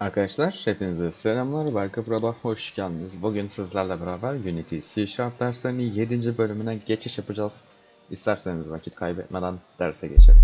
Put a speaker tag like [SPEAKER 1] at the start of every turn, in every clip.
[SPEAKER 1] Arkadaşlar hepinize selamlar. Berka Pro'da hoş geldiniz. Bugün sizlerle beraber Unity C Sharp derslerinin 7. bölümüne geçiş yapacağız. İsterseniz vakit kaybetmeden derse geçelim.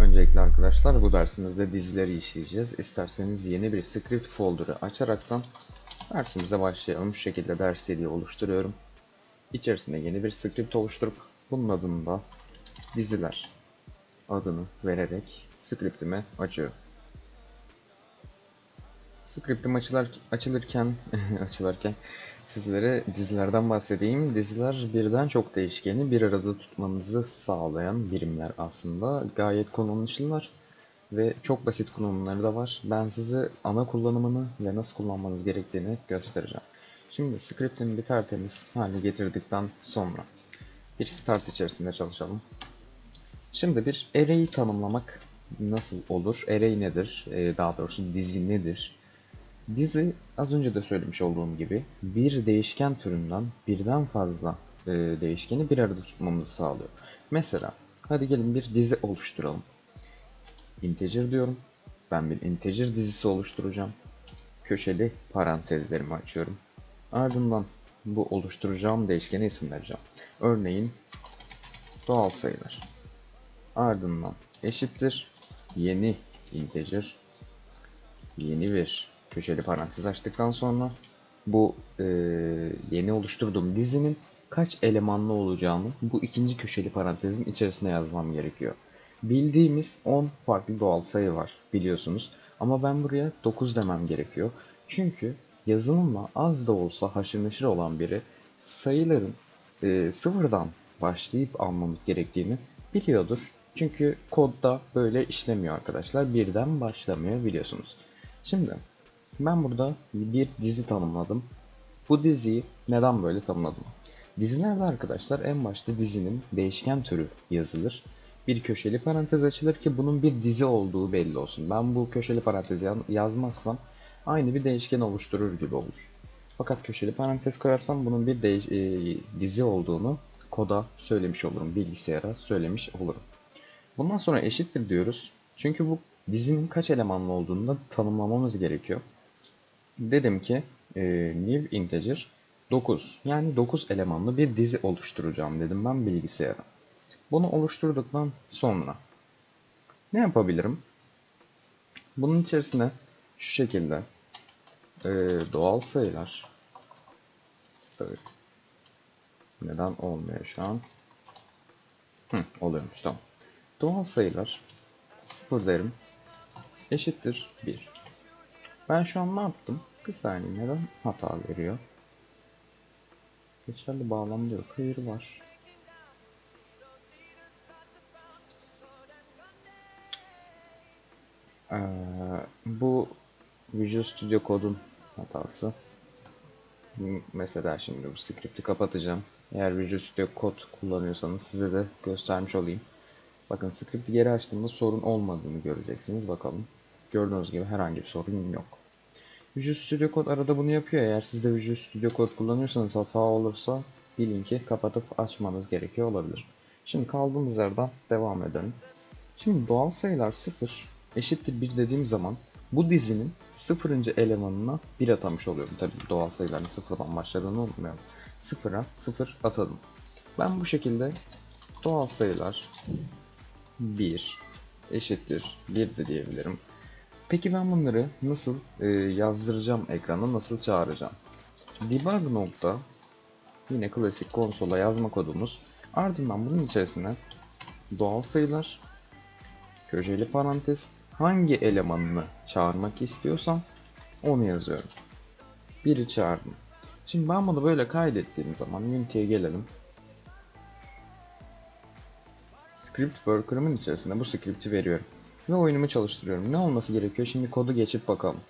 [SPEAKER 1] Öncelikle arkadaşlar bu dersimizde dizileri işleyeceğiz. İsterseniz yeni bir script folder'ı açaraktan dersimize başlayalım. Şu şekilde ders CD oluşturuyorum. İçerisinde yeni bir script oluşturup bunun adını da diziler adını vererek scriptimi açıyorum. Scriptim açılar, açılırken açılırken sizlere dizilerden bahsedeyim. Diziler birden çok değişkeni bir arada tutmanızı sağlayan birimler aslında. Gayet kullanışlılar ve çok basit kullanımları da var. Ben size ana kullanımını ve nasıl kullanmanız gerektiğini göstereceğim. Şimdi scriptimi bir tertemiz hale getirdikten sonra bir start içerisinde çalışalım. Şimdi bir array'i tanımlamak nasıl olur? Array nedir? Ee, daha doğrusu dizi nedir? Dizi az önce de söylemiş olduğum gibi bir değişken türünden birden fazla e, değişkeni bir arada tutmamızı sağlıyor. Mesela hadi gelin bir dizi oluşturalım. Integer diyorum. Ben bir integer dizisi oluşturacağım. Köşeli parantezlerimi açıyorum. Ardından bu oluşturacağım değişkene isim vereceğim. Örneğin doğal sayılar. Ardından eşittir yeni integer yeni bir köşeli parantez açtıktan sonra bu e, yeni oluşturduğum dizinin kaç elemanlı olacağını bu ikinci köşeli parantezin içerisine yazmam gerekiyor. Bildiğimiz 10 farklı doğal sayı var biliyorsunuz. Ama ben buraya 9 demem gerekiyor. Çünkü yazılımla az da olsa haşır neşir olan biri sayıların e, sıfırdan başlayıp almamız gerektiğini biliyordur. Çünkü kodda böyle işlemiyor arkadaşlar. Birden başlamıyor biliyorsunuz. Şimdi ben burada bir dizi tanımladım. Bu diziyi neden böyle tanımladım? Dizilerde arkadaşlar en başta dizinin değişken türü yazılır. Bir köşeli parantez açılır ki bunun bir dizi olduğu belli olsun. Ben bu köşeli parantezi ya- yazmazsam aynı bir değişken oluşturur gibi olur. Fakat köşeli parantez koyarsam bunun bir değiş- e, dizi olduğunu koda söylemiş olurum. Bilgisayara söylemiş olurum. Bundan sonra eşittir diyoruz. Çünkü bu dizinin kaç elemanlı olduğunu da tanımlamamız gerekiyor. Dedim ki e, new integer 9 yani 9 elemanlı bir dizi oluşturacağım dedim ben bilgisayara. Bunu oluşturduktan sonra ne yapabilirim? Bunun içerisine şu şekilde e, doğal sayılar Tabii. neden olmuyor şu an? Hı, oluyormuş tamam. Doğal sayılar sıfır derim eşittir 1. Ben şu an ne yaptım? Bir saniye neden hata veriyor? Geçerli bağlam diyor. Hayır var. Ee, bu Visual Studio Code'un hatası. Mesela şimdi bu script'i kapatacağım. Eğer Visual Studio Code kullanıyorsanız size de göstermiş olayım. Bakın script'i geri açtığımda sorun olmadığını göreceksiniz. Bakalım. Gördüğünüz gibi herhangi bir sorun yok. Visual Studio Code arada bunu yapıyor. Eğer siz de Visual Studio Code kullanıyorsanız hata olursa bilin ki kapatıp açmanız gerekiyor olabilir. Şimdi kaldığımız yerden devam edelim. Şimdi doğal sayılar 0 eşittir 1 dediğim zaman bu dizinin sıfırıncı elemanına 1 atamış oluyorum. Tabii doğal sayıların sıfırdan başladığını unutmayalım. Sıfıra 0 atadım. Ben bu şekilde doğal sayılar 1 eşittir 1 de diyebilirim. Peki ben bunları nasıl e, yazdıracağım ekrana, nasıl çağıracağım? Debug nokta yine klasik konsola yazma kodumuz. Ardından bunun içerisine doğal sayılar, köşeli parantez, hangi elemanını çağırmak istiyorsam onu yazıyorum. Biri çağırdım. Şimdi ben bunu böyle kaydettiğim zaman Unity'ye gelelim. Script worker'ımın içerisinde bu script'i veriyorum. Ve oyunumu çalıştırıyorum. Ne olması gerekiyor? Şimdi kodu geçip bakalım.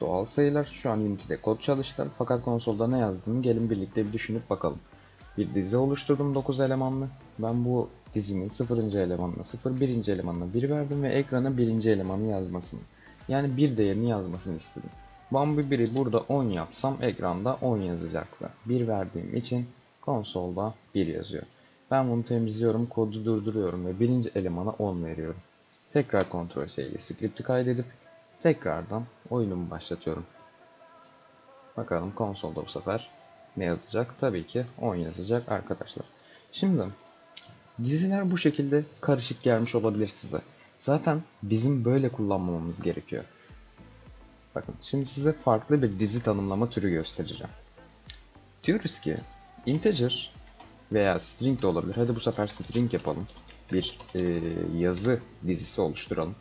[SPEAKER 1] Doğal sayılar şu an Unity'de kod çalıştı fakat konsolda ne yazdığını gelin birlikte bir düşünüp bakalım. bir dizi oluşturdum 9 elemanlı. Ben bu dizinin 0. elemanına 0, 1. elemanına 1 verdim ve ekrana 1. elemanı yazmasını. Yani bir değerini yazmasını istedim. Bu 1'i burada 10 yapsam ekranda 10 yazacaktı. 1 verdiğim için konsolda 1 yazıyor. Ben bunu temizliyorum, kodu durduruyorum ve birinci elemana 10 veriyorum. Tekrar kontrol ile script'i kaydedip tekrardan oyunumu başlatıyorum. Bakalım konsolda bu sefer ne yazacak? Tabii ki 10 yazacak arkadaşlar. Şimdi diziler bu şekilde karışık gelmiş olabilir size. Zaten bizim böyle kullanmamamız gerekiyor. Bakın şimdi size farklı bir dizi tanımlama türü göstereceğim. Diyoruz ki integer veya string de olabilir. Hadi bu sefer string yapalım. Bir e, yazı dizisi oluşturalım.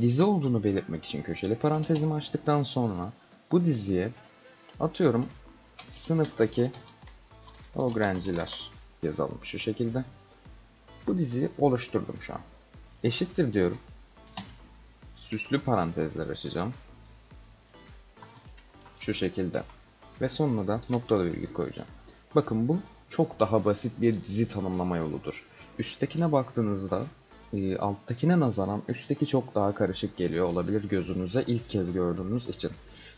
[SPEAKER 1] Dizi olduğunu belirtmek için köşeli parantezimi açtıktan sonra bu diziye atıyorum sınıftaki öğrenciler yazalım şu şekilde. Bu diziyi oluşturdum şu an. Eşittir diyorum. Süslü parantezler açacağım. Şu şekilde. Ve sonuna da noktalı virgül koyacağım. Bakın bu çok daha basit bir dizi tanımlama yoludur. Üsttekine baktığınızda e, alttakine nazaran üstteki çok daha karışık geliyor olabilir gözünüze ilk kez gördüğünüz için.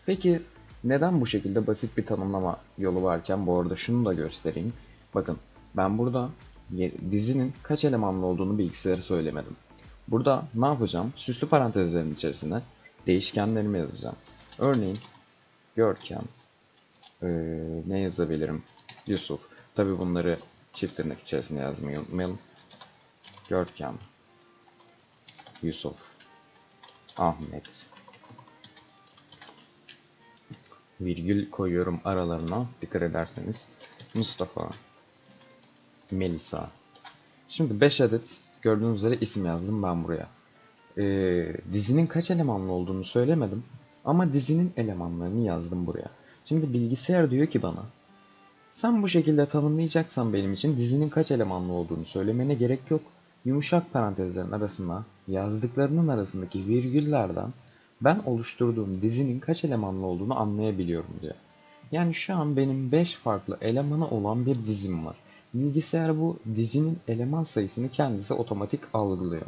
[SPEAKER 1] Peki neden bu şekilde basit bir tanımlama yolu varken bu arada şunu da göstereyim. Bakın ben burada dizinin kaç elemanlı olduğunu bilgisayarı söylemedim. Burada ne yapacağım? Süslü parantezlerin içerisine değişkenlerimi yazacağım. Örneğin Görkem, ee, ne yazabilirim? Yusuf. Tabi bunları çift tırnak içerisinde yazmayı unutmayalım. Görkem, Yusuf, Ahmet. Virgül koyuyorum aralarına dikkat ederseniz. Mustafa, Melisa. Şimdi 5 adet gördüğünüz üzere isim yazdım ben buraya. Ee, dizinin kaç elemanlı olduğunu söylemedim. Ama dizinin elemanlarını yazdım buraya. Şimdi bilgisayar diyor ki bana sen bu şekilde tanımlayacaksan benim için dizinin kaç elemanlı olduğunu söylemene gerek yok. Yumuşak parantezlerin arasına yazdıklarının arasındaki virgüllerden ben oluşturduğum dizinin kaç elemanlı olduğunu anlayabiliyorum diyor. Yani şu an benim 5 farklı elemanı olan bir dizim var. Bilgisayar bu dizinin eleman sayısını kendisi otomatik algılıyor.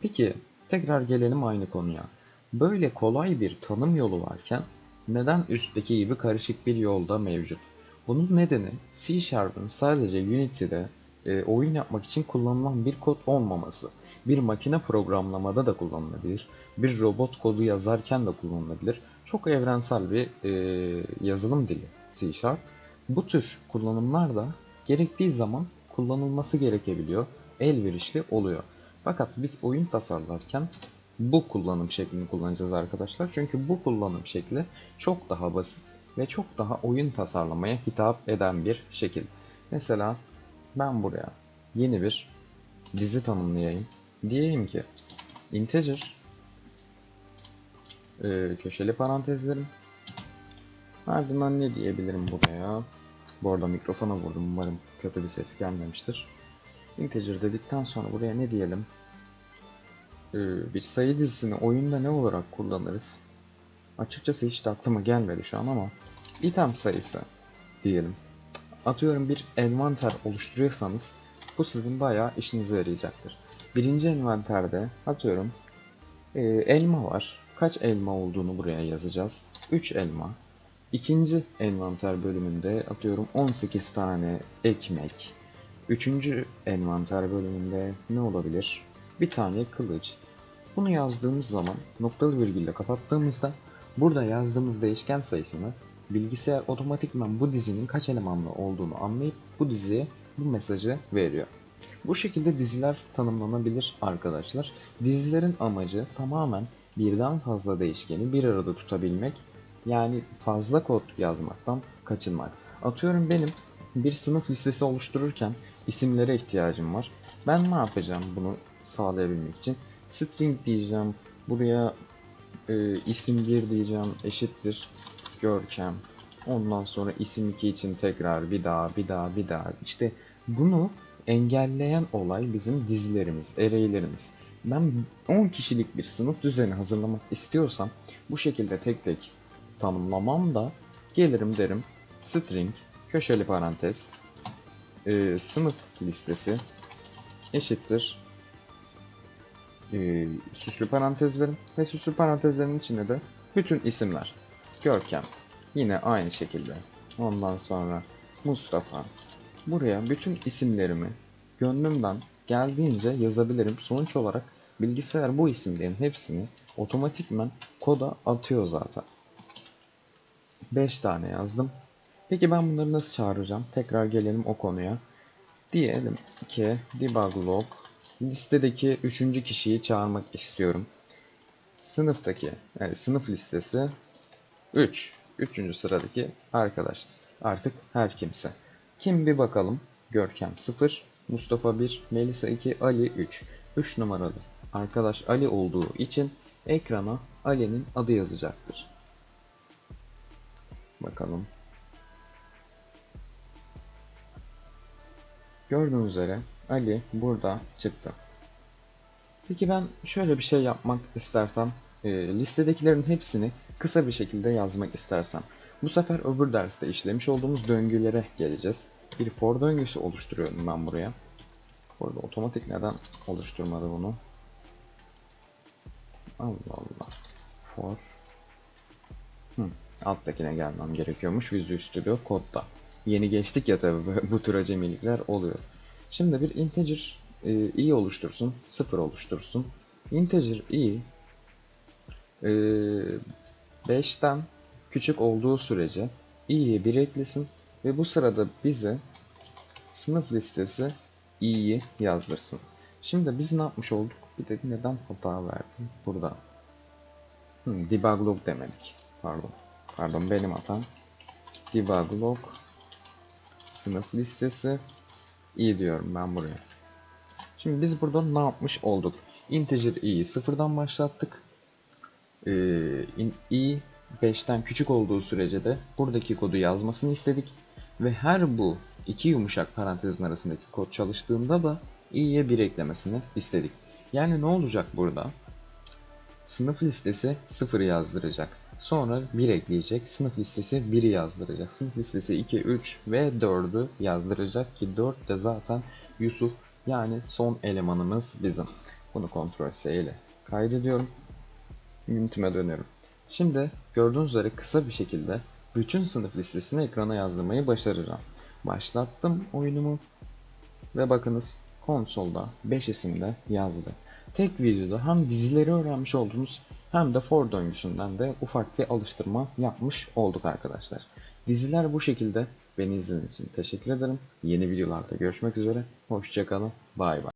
[SPEAKER 1] Peki tekrar gelelim aynı konuya. Böyle kolay bir tanım yolu varken neden üstteki gibi karışık bir yolda mevcut? Bunun nedeni C Sharp'ın sadece Unity'de e, oyun yapmak için kullanılan bir kod olmaması. Bir makine programlamada da kullanılabilir. Bir robot kodu yazarken de kullanılabilir. Çok evrensel bir e, yazılım dili C Sharp. Bu tür kullanımlar da gerektiği zaman kullanılması gerekebiliyor. Elverişli oluyor. Fakat biz oyun tasarlarken bu kullanım şeklini kullanacağız arkadaşlar. Çünkü bu kullanım şekli çok daha basit ve çok daha oyun tasarlamaya hitap eden bir şekil. Mesela ben buraya yeni bir dizi tanımlayayım. Diyeyim ki integer e, köşeli parantezlerim. Ardından ne diyebilirim buraya? Bu arada mikrofona vurdum umarım kötü bir ses gelmemiştir. İnteger dedikten sonra buraya ne diyelim? Ee, bir sayı dizisini oyunda ne olarak kullanırız? Açıkçası hiç de aklıma gelmedi şu an ama item sayısı diyelim atıyorum bir envanter oluşturuyorsanız bu sizin bayağı işinize yarayacaktır. Birinci envanterde atıyorum e, elma var. Kaç elma olduğunu buraya yazacağız. 3 elma. İkinci envanter bölümünde atıyorum 18 tane ekmek. Üçüncü envanter bölümünde ne olabilir? Bir tane kılıç. Bunu yazdığımız zaman noktalı virgülle kapattığımızda burada yazdığımız değişken sayısını bilgisayar otomatikman bu dizinin kaç elemanlı olduğunu anlayıp bu diziye bu mesajı veriyor. Bu şekilde diziler tanımlanabilir arkadaşlar. Dizilerin amacı tamamen birden fazla değişkeni bir arada tutabilmek. Yani fazla kod yazmaktan kaçınmak. Atıyorum benim bir sınıf listesi oluştururken isimlere ihtiyacım var. Ben ne yapacağım bunu sağlayabilmek için? String diyeceğim. Buraya e, isim 1 diyeceğim eşittir Görkem. Ondan sonra isim 2 için tekrar bir daha bir daha bir daha. İşte bunu engelleyen olay bizim dizilerimiz, array'lerimiz. Ben 10 kişilik bir sınıf düzeni hazırlamak istiyorsam bu şekilde tek tek tanımlamam da gelirim derim string köşeli parantez e, sınıf listesi eşittir e, süslü parantezlerim ve süslü parantezlerin içinde de bütün isimler. Görkem yine aynı şekilde. Ondan sonra Mustafa. Buraya bütün isimlerimi gönlümden geldiğince yazabilirim. Sonuç olarak bilgisayar bu isimlerin hepsini otomatikman koda atıyor zaten. 5 tane yazdım. Peki ben bunları nasıl çağıracağım? Tekrar gelelim o konuya. Diyelim ki debug log listedeki üçüncü kişiyi çağırmak istiyorum. Sınıftaki yani sınıf listesi 3. Üçüncü sıradaki arkadaş. Artık her kimse. Kim bir bakalım. Görkem 0, Mustafa 1, Melisa 2, Ali 3. 3 numaralı arkadaş Ali olduğu için ekrana Ali'nin adı yazacaktır. Bakalım. Gördüğünüz üzere Ali burada çıktı. Peki ben şöyle bir şey yapmak istersem, e, listedekilerin hepsini kısa bir şekilde yazmak istersem, bu sefer öbür derste işlemiş olduğumuz döngülere geleceğiz. Bir for döngüsü oluşturuyorum ben buraya. Burada otomatik neden oluşturmadı bunu? Allah Allah. For. Hı, alttakine gelmem gerekiyormuş Visual Studio Code'da. Yeni geçtik ya tabi bu tür acemilikler oluyor. Şimdi bir integer e, i oluştursun, 0 oluştursun. Integer i e, 5'ten küçük olduğu sürece i'ye 1 eklesin ve bu sırada bize sınıf listesi i'yi yazdırsın. Şimdi biz ne yapmış olduk? Bir de neden hata verdim? Burada. Hmm, debug log demedik. Pardon. Pardon benim hatam. Debug log sınıf listesi i diyorum ben buraya. Şimdi biz burada ne yapmış olduk? Integer i'yi sıfırdan başlattık. İn- i 5'ten küçük olduğu sürece de buradaki kodu yazmasını istedik. Ve her bu iki yumuşak parantezin arasındaki kod çalıştığında da i'ye 1 eklemesini istedik. Yani ne olacak burada? Sınıf listesi 0 yazdıracak. Sonra 1 ekleyecek. Sınıf listesi 1'i yazdıracak. Sınıf listesi 2, 3 ve 4'ü yazdıracak ki 4 de zaten Yusuf yani son elemanımız bizim. Bunu Ctrl S ile kaydediyorum. Unity'me dönüyorum. Şimdi gördüğünüz üzere kısa bir şekilde bütün sınıf listesini ekrana yazdırmayı başaracağım. Başlattım oyunumu ve bakınız konsolda 5 isimde yazdı. Tek videoda hem dizileri öğrenmiş oldunuz hem de for döngüsünden de ufak bir alıştırma yapmış olduk arkadaşlar. Diziler bu şekilde. Beni izlediğiniz için teşekkür ederim. Yeni videolarda görüşmek üzere. Hoşçakalın. Bay bay.